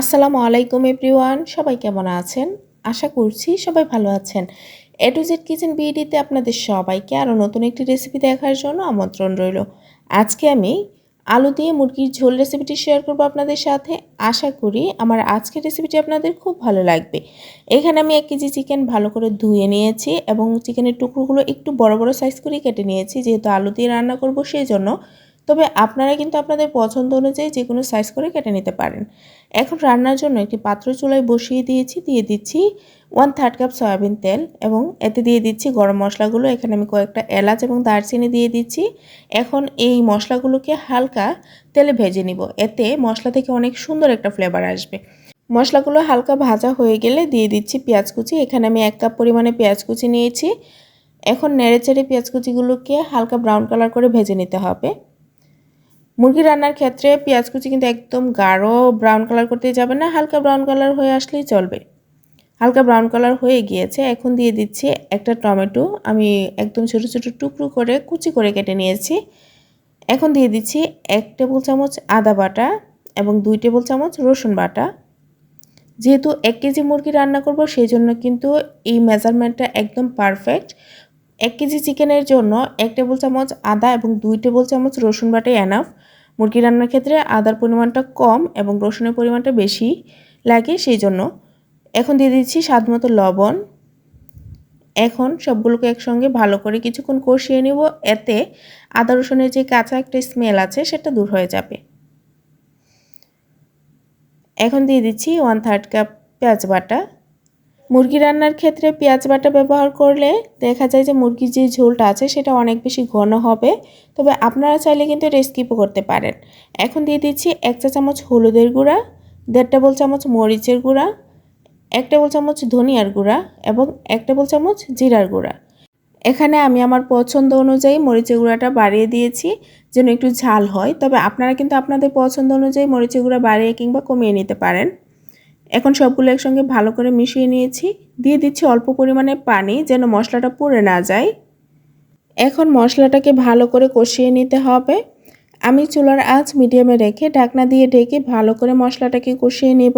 আসসালামু আলাইকুম এভরিওয়ান, সবাই কেমন আছেন? আশা করছি সবাই ভালো আছেন। এ টু জেড কিচেন বিডিতে আপনাদের সবাইকে আরও নতুন একটি রেসিপি দেখার জন্য আমন্ত্রণ রইল। আজকে আমি আলু দিয়ে মুরগির ঝোল রেসিপিটি শেয়ার করব আপনাদের সাথে। আশা করি আমার আজকের রেসিপিটি আপনাদের খুব ভালো লাগবে। এখানে আমি এক কেজি চিকেন ভালো করে ধুয়ে নিয়েছি এবং চিকেনের টুকরোগুলো একটু বড় বড় সাইজ করে কেটে নিয়েছি। যেহেতু আলু দিয়ে রান্না করব, সেই জন্য তবে আপনারা কিন্তু আপনাদের পছন্দ অনুযায়ী যে কোনো সাইজ করে কেটে নিতে পারেন। এখন রান্নার জন্য একটি পাত্র চুলায় বসিয়ে দিয়েছি, দিয়ে দিচ্ছি ওয়ান থার্ড কাপ সয়াবিন তেল এবং এতে দিয়ে দিচ্ছি গরম মশলাগুলো। এখানে আমি কয়েকটা এলাচ এবং দারচিনি দিয়ে দিচ্ছি। এখন এই মশলাগুলোকে হালকা তেলে ভেজে নিব। এতে মশলা থেকে অনেক সুন্দর একটা ফ্লেভার আসবে। মশলাগুলো হালকা ভাজা হয়ে গেলে দিয়ে দিচ্ছি পেঁয়াজ কুচি। এখানে আমি এক কাপ পরিমাণে পেঁয়াজ কুচি নিয়েছি। এখন নেড়ে চেড়ে পেঁয়াজ কুচিগুলোকে হালকা ব্রাউন কালার করে ভেজে নিতে হবে। মুরগি রান্নার ক্ষেত্রে পেঁয়াজ কুচি কিন্তু একদম গাঢ় ব্রাউন কালার করতে যাবে না, হালকা ব্রাউন কালার হয়ে আসলেই চলবে। হালকা ব্রাউন কালার হয়ে গিয়েছে, এখন দিয়ে দিচ্ছি একটা টমেটো। আমি একদম ছোটো ছোটো টুকরো করে কুচি করে কেটে নিয়েছি। এখন দিয়ে দিচ্ছি এক টেবিল চামচ আদা বাটা এবং দুই টেবিল চামচ রসুন বাটা। যেহেতু এক কেজি মুরগি রান্না করব, সেই জন্য কিন্তু এই মেজারমেন্টটা একদম পারফেক্ট এক কেজি চিকেনের জন্য এক টেবিল চামচ আদা এবং দুই টেবিল চামচ রসুন বাটাই এনাফ মুরগি রান্নার ক্ষেত্রে আদার পরিমাণটা কম এবং রসুনের পরিমাণটা বেশি লাগে, সেই জন্য এখন দিয়ে দিচ্ছি স্বাদ মতো লবণ। এখন সবগুলোকে একসঙ্গে ভালো করে কিছুক্ষণ কষিয়ে নেব, এতে আদা রসুনের যে কাঁচা একটা স্মেল আছে, সেটা দূর হয়ে যাবে। এখন দিয়ে দিচ্ছি ওয়ান থার্ড কাপ পেঁয়াজ বাটা। মুরগি রান্নার ক্ষেত্রে পেঁয়াজ বাটা ব্যবহার করলে দেখা যায় যে মুরগির যে ঝোলটা আছে সেটা অনেক বেশি ঘন হবে। তবে আপনারা চাইলে কিন্তু এটা স্কিপও করতে পারেন। এখন দিয়ে দিচ্ছি এক চা চামচ হলুদের গুঁড়া, দেড় টেবিল চামচ মরিচের গুঁড়া, এক টেবিল চামচ ধনিয়ার গুঁড়া এবং এক টেবিল চামচ জিরার গুঁড়া। এখানে আমি আমার পছন্দ অনুযায়ী মরিচের গুঁড়াটা বাড়িয়ে দিয়েছি যেন একটু ঝাল হয়। তবে আপনারা কিন্তু আপনাদের পছন্দ অনুযায়ী মরিচের গুঁড়া বাড়িয়ে কিংবা কমিয়ে নিতে পারেন। এখন সবগুলো একসঙ্গে ভালো করে মিশিয়ে নিয়েছি। দিয়ে দিচ্ছি অল্প পরিমাণে পানি যেন মশলাটা পুড়ে না যায়। এখন মশলাটাকে ভালো করে কষিয়ে নিতে হবে। আমি চুলার আঁচ মিডিয়ামে রেখে ঢাকনা দিয়ে ঢেকে ভালো করে মশলাটাকে কষিয়ে নেব।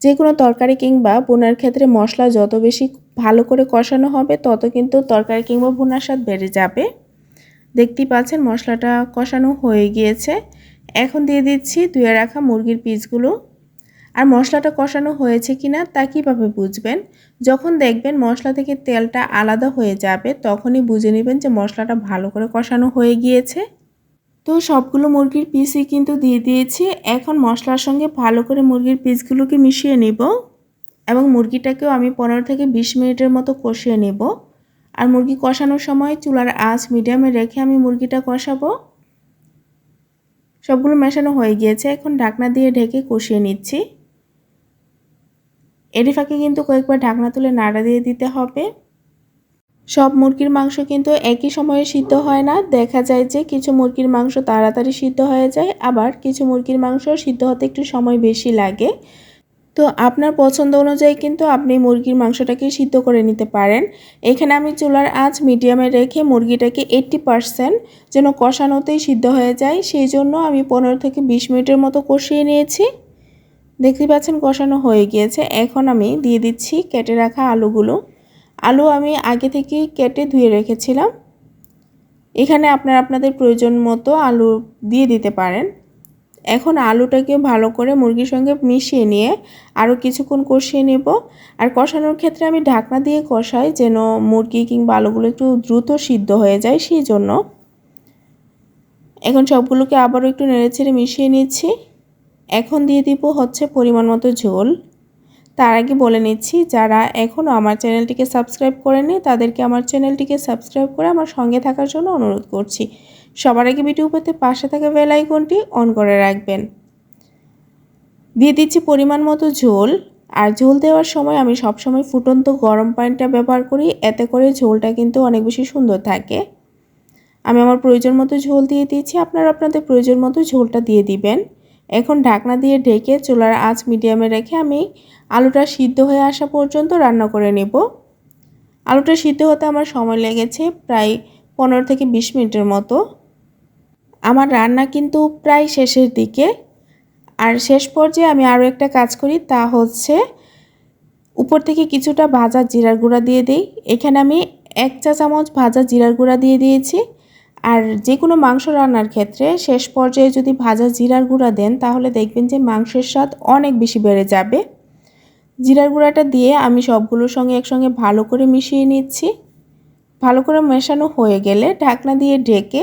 যে কোনো তরকারি কিংবা বোনার ক্ষেত্রে মশলা যত বেশি ভালো করে কষানো হবে, তত কিন্তু তরকারি কিংবা বোনার স্বাদ বেড়ে যাবে। দেখতেই পাচ্ছেন মশলাটা কষানো হয়ে গিয়েছে। এখন দিয়ে দিচ্ছি ধুয়ে রাখা মুরগির পিসগুলো। আর মশলাটা কষানো হয়েছে কি না তা কীভাবে বুঝবেন? যখন দেখবেন মশলা থেকে তেলটা আলাদা হয়ে যাবে, তখনই বুঝে নেবেন যে মশলাটা ভালো করে কষানো হয়ে গিয়েছে। তো সবগুলো মুরগির পিসই কিন্তু দিয়ে দিয়েছি। এখন মশলার সঙ্গে ভালো করে মুরগির পিসগুলোকে মিশিয়ে নেব এবং মুরগিটাকেও আমি পনেরো থেকে বিশ মিনিটের মতো কষিয়ে নেব। আর মুরগি কষানোর সময় চুলার আঁচ মিডিয়ামে রেখে আমি মুরগিটা কষাবো। সবগুলো মেশানো হয়ে গিয়েছে। এখন ঢাকনা দিয়ে ঢেকে কষিয়ে নিচ্ছি। এরই ফাঁকে কিন্তু কয়েকবার ঢাকনা তুলে নাড়া দিয়ে দিতে হবে। সব মুরগির মাংস কিন্তু একই সময়ে সিদ্ধ হয় না। দেখা যায় যে কিছু মুরগির মাংস তাড়াতাড়ি সিদ্ধ হয়ে যায়, আবার কিছু মুরগির মাংস সিদ্ধ হতে একটু সময় বেশি লাগে। তো আপনার পছন্দ অনুযায়ী কিন্তু আপনি মুরগির মাংসটাকে সিদ্ধ করে নিতে পারেন। এখানে আমি চুলার আঁচ মিডিয়ামে রেখে মুরগিটাকে এইট্টি পারসেন্ট যেন কষানোতেই সিদ্ধ হয়ে যায়, সেই জন্য আমি পনেরো থেকে বিশ মিনিটের মতো কষিয়ে নিয়েছি। দেখতে পাচ্ছেন, কষানো হয়ে গিয়েছে। এখন আমি দিয়ে দিচ্ছি কেটে রাখা আলুগুলো। আলু আমি আগে থেকেই কেটে ধুয়ে রেখেছিলাম। এখানে আপনারা আপনাদের প্রয়োজন মতো আলু দিয়ে দিতে পারেন। এখন আলুটাকে ভালো করে মুরগির সঙ্গে মিশিয়ে নিয়ে আরও কিছুক্ষণ কষিয়ে নেব। আর কষানোর ক্ষেত্রে আমি ঢাকনা দিয়ে কষাই যেন মুরগি কিংবা আলুগুলো একটু দ্রুত সিদ্ধ হয়ে যায় সেই জন্য। এখন সবগুলোকে আবারও একটু নেড়েছেড়ে মিশিয়ে নিচ্ছি। এখন দিয়ে দিব হচ্ছে পরিমাণ মতো ঝোল। তার আগে বলে নিচ্ছি, যারা এখনও আমার চ্যানেলটিকে সাবস্ক্রাইব করেনি তাদেরকে আমার চ্যানেলটিকে সাবস্ক্রাইব করে আমার সঙ্গে থাকার জন্য অনুরোধ করছি। সবার আগে ভিডিও পেতে পাশে থাকা বেল আইকনটি অন করে রাখবেন। দিয়ে দিচ্ছি পরিমাণ মতো ঝোল। আর ঝোল দেওয়ার সময় আমি সবসময় ফুটন্ত গরম পানিটা ব্যবহার করি, এতে করে ঝোলটা কিন্তু অনেক বেশি সুন্দর থাকে। আমি আমার প্রয়োজন মতো ঝোল দিয়ে দিয়েছি, আপনারা আপনাদের প্রয়োজন মতো ঝোলটা দিয়ে দিবেন। এখন ঢাকনা দিয়ে ঢেকে চুলার আঁচ মিডিয়ামে রেখে আমি আলুটা সিদ্ধ হয়ে আসা পর্যন্ত রান্না করে নেব। আলুটা সিদ্ধ হতে আমার সময় লেগেছে প্রায় পনেরো থেকে বিশ মিনিটের মতো। আমার রান্না কিন্তু প্রায় শেষের দিকে। আর শেষ পর্যায়ে আমি আরও একটা কাজ করি, তা হচ্ছে উপর থেকে কিছুটা ভাজা জিরার গুঁড়া দিয়ে দিই। এখানে আমি এক চা চামচ ভাজা জিরার গুঁড়া দিয়ে দিয়েছি। আর যে কোনো মাংস রান্নার ক্ষেত্রে শেষ পর্যায়ে যদি ভাজা জিরার গুঁড়া দেন, তাহলে দেখবেন যে মাংসের স্বাদ অনেক বেশি বেড়ে যাবে। জিরার গুঁড়াটা দিয়ে আমি সবগুলোর সঙ্গে একসঙ্গে ভালো করে মিশিয়ে নিচ্ছি। ভালো করে মেশানো হয়ে গেলে ঢাকনা দিয়ে ঢেকে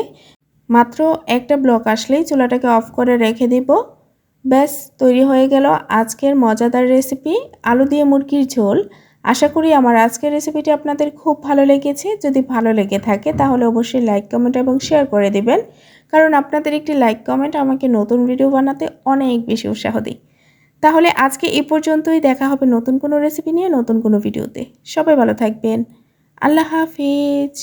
মাত্র একটা ব্লক আসলেই চুলাটাকে অফ করে রেখে দিব। ব্যাস, তৈরি হয়ে গেল আজকের মজাদার রেসিপি, আলু দিয়ে মুরগির ঝোল। আশা করি আমার আজকের রেসিপিটি আপনাদের খুব ভালো লেগেছে। যদি ভালো লেগে থাকে, তাহলে অবশ্যই লাইক কমেন্ট এবং শেয়ার করে দিবেন। কারণ আপনাদের একটি লাইক কমেন্ট আমাকে নতুন ভিডিও বানাতে অনেক বেশি উৎসাহ দিই তাহলে আজকে এ পর্যন্তই, দেখা হবে নতুন কোনো রেসিপি নিয়ে নতুন কোনো ভিডিওতে সবাই ভালো থাকবেন। আল্লাহ হাফিজ।